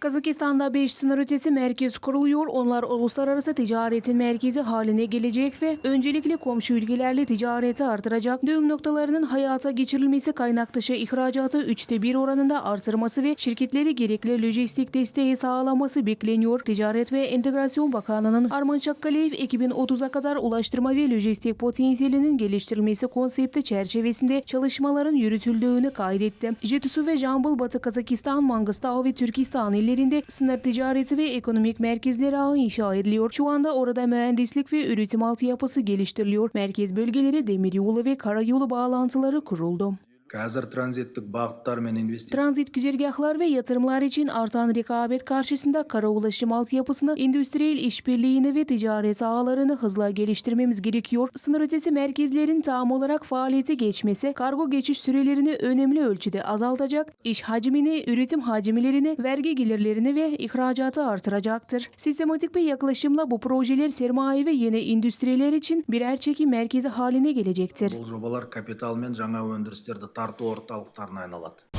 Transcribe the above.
Kazakistan'da 5 sınır ötesi merkez kuruluyor. Onlar uluslararası ticaretin merkezi haline gelecek ve öncelikle komşu ülkelerle ticareti artıracak. Düğüm noktalarının hayata geçirilmesi kaynak dışı ihracatı 3'te 1 oranında artırması ve şirketleri gerekli lojistik desteği sağlaması bekleniyor. Ticaret ve Entegrasyon Bakanı'nın Arman Çakkaleyev 2030'a kadar ulaştırma ve lojistik potansiyelinin geliştirilmesi konsepti çerçevesinde çalışmaların yürütüldüğünü kaydetti. Jetisu ve Jambul, Batı Kazakistan, Mangistau ve Türkistan illerinde sınır ticareti ve ekonomik merkezleri ağı inşa ediliyor. Şu anda orada mühendislik ve üretim altyapısı geliştiriliyor. Merkez bölgeleri demiryolu ve karayolu bağlantıları kuruldu. қазір транзиттік бағыттар мен инвестиция Transit güzergahlar ve yatırımlar için artan rekabet karşısında kara ulaşım altyapısını, endüstriyel işbirliğini ve ticaret ağlarını hızla geliştirmemiz gerekiyor. Sınır ötesi merkezlerin tam olarak faaliyete geçmesi, kargo geçiş sürelerini önemli ölçüde azaltacak, iş hacmini, üretim hacimlerini, vergi gelirlerini ve ihracatı artıracaktır. Sistematik bir yaklaşımla bu projeler sermaye ve yeni endüstriler için birer çekim merkezi haline gelecektir. бұл жобалар капитал мен жаңа өндірістерді тартуу орталыктарына айналат.